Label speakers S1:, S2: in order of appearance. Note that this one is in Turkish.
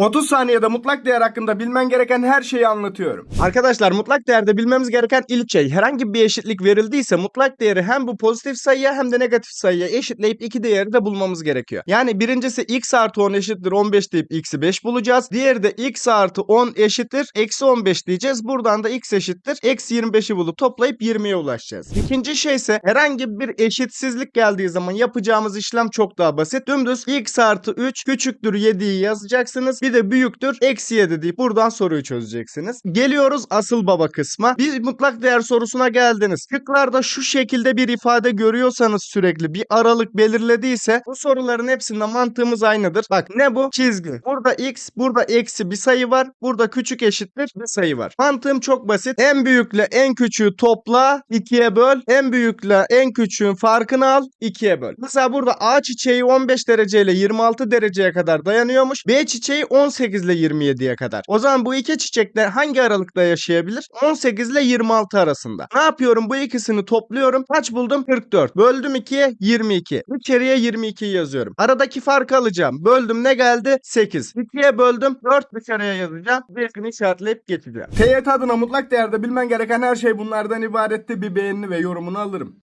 S1: 30 saniyede mutlak değer hakkında bilmen gereken her şeyi anlatıyorum. Arkadaşlar mutlak değerde bilmemiz gereken ilk şey herhangi bir eşitlik verildiyse mutlak değeri hem bu pozitif sayıya hem de negatif sayıya eşitleyip iki değeri de bulmamız gerekiyor. Yani birincisi x artı 10 eşittir 15 deyip x'i 5 bulacağız. Diğeri de x artı 10 eşittir eksi 15 diyeceğiz. Buradan da x eşittir eksi 25'i bulup toplayıp 20'ye ulaşacağız. İkinci şey ise herhangi bir eşitsizlik geldiği zaman yapacağımız işlem çok daha basit. Dümdüz x artı 3 küçüktür 7'yi yazacaksınız. Bir de büyüktür eksi 7 deyip buradan soruyu çözeceksiniz. Geliyoruz asıl baba kısma. Bir mutlak değer sorusuna geldiniz. Şıklarda şu şekilde bir ifade görüyorsanız sürekli bir aralık belirlediyse bu soruların hepsinde mantığımız aynıdır. Bak ne bu? Çizgi. Burada x, burada eksi bir sayı var. Burada küçük eşittir bir sayı var. Mantığım çok basit. En büyükle en küçüğü topla, ikiye böl. En büyükle en küçüğün farkını al, ikiye böl. Mesela burada A çiçeği 15 dereceyle 26 dereceye kadar dayanıyormuş. B çiçeği 18 ile 27'ye kadar. O zaman bu iki çiçek de hangi aralıkta yaşayabilir? 18 ile 26 arasında. Ne yapıyorum? Bu ikisini topluyorum. Kaç buldum? 44. Böldüm 2'ye 22. İçeriye 22'yi yazıyorum. Aradaki farkı alacağım. Böldüm ne geldi? 8. 2'ye böldüm. 4 dışarıya yazacağım. Birini işaretleyip geçeceğim. TYT adına mutlak değerde bilmen gereken her şey bunlardan ibaretti. Bir beğeni ve yorumunu alırım.